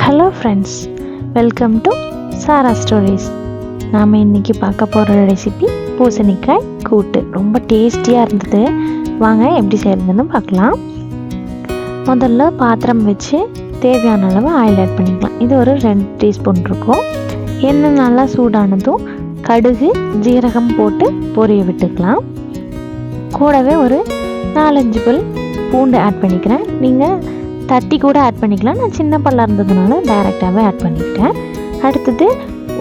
Hello friends welcome to Sara stories நாம் இன்றைக்கி பார்க்க போகிற ரெசிபி பூசணிக்காய் கூட்டு. ரொம்ப டேஸ்டியாக இருந்தது. வாங்க எப்படி செய்கிறதுன்னு பார்க்கலாம். முதல்ல பாத்திரம் வச்சு தேவையான அளவு ஆயில் ஆட் பண்ணிக்கலாம். இது ஒரு ரெண்டு டீஸ்பூன் இருக்கும். எண்ணெய் நல்லா சூடானதும் கடுகு ஜீரகம் போட்டு பொரிய விட்டுக்கலாம். கூடவே ஒரு நாலஞ்சு பல் பூண்டு ஆட் பண்ணிக்கிறேன். நீங்கள் தட்டி கூட ஆட் பண்ணிக்கலாம். நான் சின்ன பல்லாக இருந்ததுனால டைரெக்டாகவே ஆட் பண்ணிக்கிட்டேன். அடுத்தது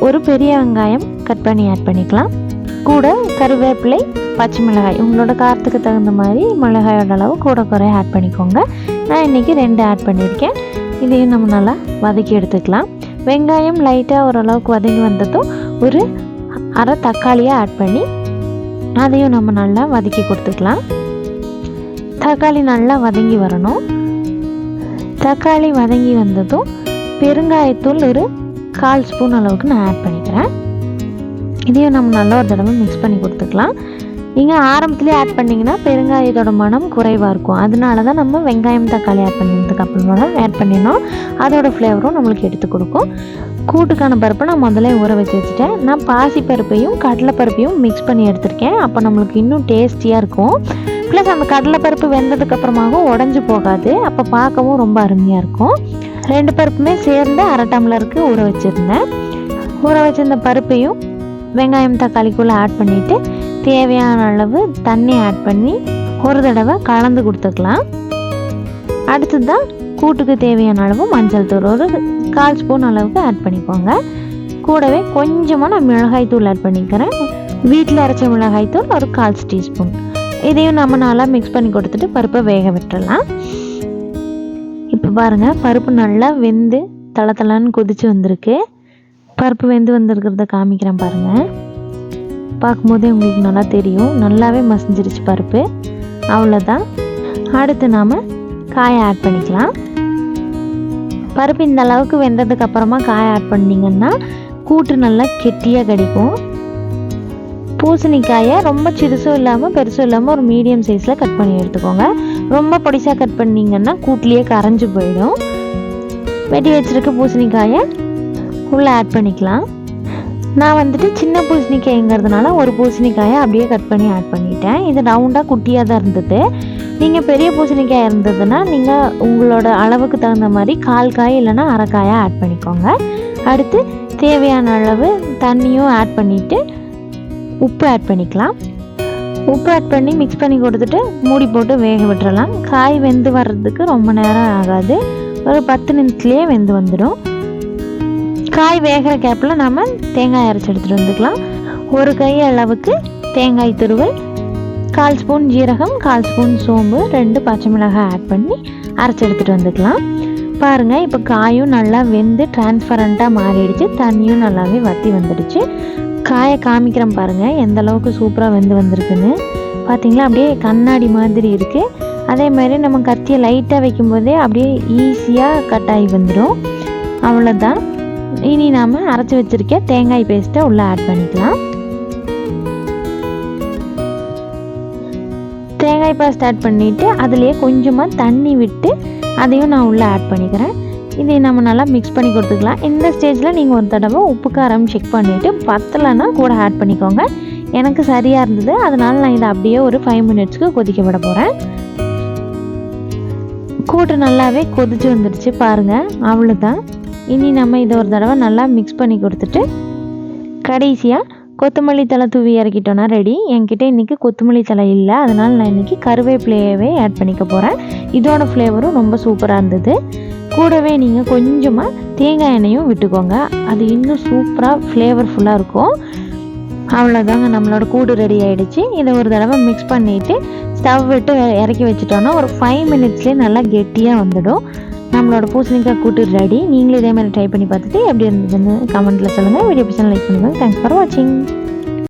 ஒரு பெரிய வெங்காயம் கட் பண்ணி ஆட் பண்ணிக்கலாம். கூட கருவேப்பிலை பச்சை மிளகாய். உங்களோட காரத்துக்கு தகுந்த மாதிரி மிளகாயோட அளவு கூட குறைய ஆட் பண்ணிக்கோங்க. நான் இன்றைக்கி ரெண்டு ஆட் பண்ணியிருக்கேன். இதையும் நம்ம நல்லா வதக்கி எடுத்துக்கலாம். வெங்காயம் லைட்டாக ஓரளவுக்கு வதங்கி வந்ததும் ஒரு அரை தக்காளியாக ஆட் பண்ணி அதையும் நம்ம நல்லா வதக்கி கொடுத்துக்கலாம். தக்காளி நல்லா வதங்கி வரணும். தக்காளி வதங்கி வந்ததும் பெருங்காயத்தூள் ஒரு கால் ஸ்பூன் அளவுக்கு நான் ஆட் பண்ணிக்கிறேன். இதையும் நம்ம நல்லா ஒரு தடவை மிக்ஸ் பண்ணி கொடுத்துக்கலாம். நீங்கள் ஆரம்பத்துலேயே ஆட் பண்ணிங்கன்னா பெருங்காயத்தோட மனம் குறைவாக இருக்கும். அதனால தான் நம்ம வெங்காயம் தக்காளி ஆட் பண்ணினதுக்கு அப்புறமா தான் ஆட் பண்ணிடணும். அதோட ஃப்ளேவரும் நம்மளுக்கு எடுத்து கொடுக்கும். கூட்டுக்கான பருப்பை நான் முதல்ல ஊற வச்சு வச்சுட்டேன். நான் பாசி பருப்பையும் கடலைப்பருப்பையும் மிக்ஸ் பண்ணி எடுத்திருக்கேன். அப்போ நம்மளுக்கு இன்னும் டேஸ்டியாக இருக்கும். ப்ளஸ் அந்த கடலைப்பருப்பு வெந்ததுக்கு அப்புறமாகவும் உடஞ்சி போகாது. அப்போ பார்க்கவும் ரொம்ப அருமையாக இருக்கும். ரெண்டு பருப்புமே சேர்ந்து அரை டம்ளருக்கு ஊற வச்சுருந்தேன். ஊற வச்சிருந்த பருப்பையும் வெங்காயம் தக்காளிக்குள்ளே ஆட் பண்ணிவிட்டு தேவையான அளவு தண்ணி ஆட் பண்ணி ஒரு தடவை கலந்து கொடுத்துக்கலாம். அடுத்தது தான் கூட்டுக்கு தேவையான அளவு மஞ்சள் தூள். ஒரு கால் ஸ்பூன் அளவுக்கு ஆட் பண்ணிக்கோங்க. கூடவே கொஞ்சமாக நான் மிளகாய் தூள் ஆட் பண்ணிக்கிறேன். வீட்டில் அரைச்ச மிளகாய் தூள் ஒரு கால் டீஸ்பூன் இதையும் நம்ம நல்லா மிக்ஸ் பண்ணி கொடுத்துட்டு பருப்பை வேக விட்டுறலாம். இப்போ பாருங்கள் பருப்பு நல்லா வெந்து தள தளன்னு கொதிச்சு வந்திருக்கு. பருப்பு வெந்து வந்திருக்கிறத காமிக்கிறேன் பாருங்கள் பார்க்கும்போதே உங்களுக்கு நல்லா தெரியும். நல்லாவே மசிஞ்சிருச்சு பருப்பு. அவ்வளோதான் அடுத்து நாம் காயை ஆட் பண்ணிக்கலாம். பருப்பு இந்த அளவுக்கு வெந்ததுக்கு அப்புறமா காயை ஆட் பண்ணிங்கன்னா கூட்டு நல்லா கெட்டியாக கிடைக்கும். பூசணிக்காயை ரொம்ப சிறுசும் இல்லாமல் பெருசும் இல்லாமல் ஒரு மீடியம் சைஸில் கட் பண்ணி எடுத்துக்கோங்க. ரொம்ப பொடிசாக கட் பண்ணிங்கன்னா கூட்டிலேயே கரைஞ்சி போயிடும். வெட்டி வச்சுருக்க பூசணிக்காயை உள்ளே ஆட் பண்ணிக்கலாம். நான் வந்துட்டு சின்ன பூசணிக்காய்ங்கிறதுனால ஒரு பூசணிக்காயை அப்படியே கட் பண்ணி ஆட் பண்ணிட்டேன். இது ரவுண்டாக குட்டியாக தான் இருந்தது. நீங்கள் பெரிய பூசணிக்காய் இருந்ததுன்னா நீங்கள் உங்களோட அளவுக்கு தகுந்த மாதிரி கால் காய் இல்லைன்னா அரைக்காயாக ஆட் பண்ணிக்கோங்க. அடுத்து தேவையான அளவு தண்ணியும் ஆட் பண்ணிவிட்டு உப்பு ஆட் பண்ணிக்கலாம். உப்பு ஆட் பண்ணி மிக்ஸ் பண்ணி கொடுத்துட்டு மூடி போட்டு வேக விட்டுறலாம். காய் வெந்து வர்றதுக்கு ரொம்ப நேரம் ஆகாது. ஒரு பத்து நிமிஷத்துலேயே வெந்து வந்துடும். காய் வேகிற கேப்பில் நம்ம தேங்காய் அரைச்சி எடுத்துகிட்டு வந்துக்கலாம். ஒரு கை அளவுக்கு தேங்காய் துருவல் கால் ஸ்பூன் ஜீரகம் கால் ஸ்பூன் சோம்பு ரெண்டு பச்சை மிளகாய் ஆட் பண்ணி அரைச்சி எடுத்துகிட்டு வந்துக்கலாம். பாருங்கள் இப்போ காயும் நல்லா வெந்து டிரான்ஸ்பரண்ட்டாக மாறிடுச்சு. தண்ணியும் நல்லாவே வற்றி வந்துடுச்சு. காயை காமிக்கிறேன் பாருங்கள் எந்த அளவுக்கு சூப்பராக வெந்து வந்திருக்குன்னு. பார்த்தீங்களா அப்படியே கண்ணாடி மாதிரி இருக்குது அதே மாதிரி நம்ம கத்தியை லைட்டாக வைக்கும்போதே அப்படியே ஈஸியாக கட் ஆகி வந்துடும் அவ்வளோதான் இனி நாம் அரைச்சி வச்சுருக்க தேங்காய் பேஸ்ட்டை உள்ளே ஆட் பண்ணிக்கலாம். தேங்காய் பேஸ்ட் ஆட் பண்ணிவிட்டு அதுலேயே கொஞ்சமாக தண்ணி விட்டு அதையும் நான் உள்ளே ஆட் பண்ணிக்கிறேன். இதை நம்ம நல்லா மிக்ஸ் பண்ணி கொடுத்துக்கலாம். இந்த ஸ்டேஜில் நீங்கள் ஒரு தடவை உப்பு காரம் செக் பண்ணிவிட்டு பத்தலைன்னா கூட ஆட் பண்ணிக்கோங்க. எனக்கு சரியாக இருந்தது. அதனால் நான் இதை அப்படியே ஒரு ஃபைவ் மினிட்ஸ்க்கு கொதிக்க விட போகிறேன் கூட்டு நல்லாவே கொதிச்சு வந்துடுச்சு பாருங்கள் அவ்வளோதான் இனி நம்ம இதை ஒரு தடவை நல்லா மிக்ஸ் பண்ணி கொடுத்துட்டு கடைசியாக கொத்தமல்லி தலை தூவி இறக்கிட்டோன்னா ரெடி என்கிட்ட இன்றைக்கி கொத்தமல்லி தலை இல்லை. அதனால் நான் இன்றைக்கி கருவேப்பிலையவே ஆட் பண்ணிக்க போகிறேன் இதோட ஃப்ளேவரும் ரொம்ப சூப்பராக இருந்தது. கூடவே நீங்கள் கொஞ்சமாக தேங்காய் எண்ணெயும் விட்டுக்கோங்க. அது இன்னும் சூப்பராக ஃப்ளேவர்ஃபுல்லாக இருக்கும். அவ்வளோதாங்க நம்மளோட கூடு ரெடி ஆகிடுச்சு இதை ஒரு தடவை மிக்ஸ் பண்ணிவிட்டு ஸ்டவ் விட்டு இறக்கி வச்சுட்டோன்னா ஒரு ஃபைவ் மினிட்ஸ்லேயே நல்லா கெட்டியாக வந்துடும். நம்மளோட பூசணிக்காய் கூட்டு ரெடி நீங்களும் இதே மாதிரி ட்ரை பண்ணி பார்த்துட்டு எப்படி இருந்ததுன்னு கமெண்ட்டில் சொல்லுங்கள் வீடியோ பிடிச்சா லைக் பண்ணுங்கள் தேங்க்ஸ் ஃபார் வாட்சிங்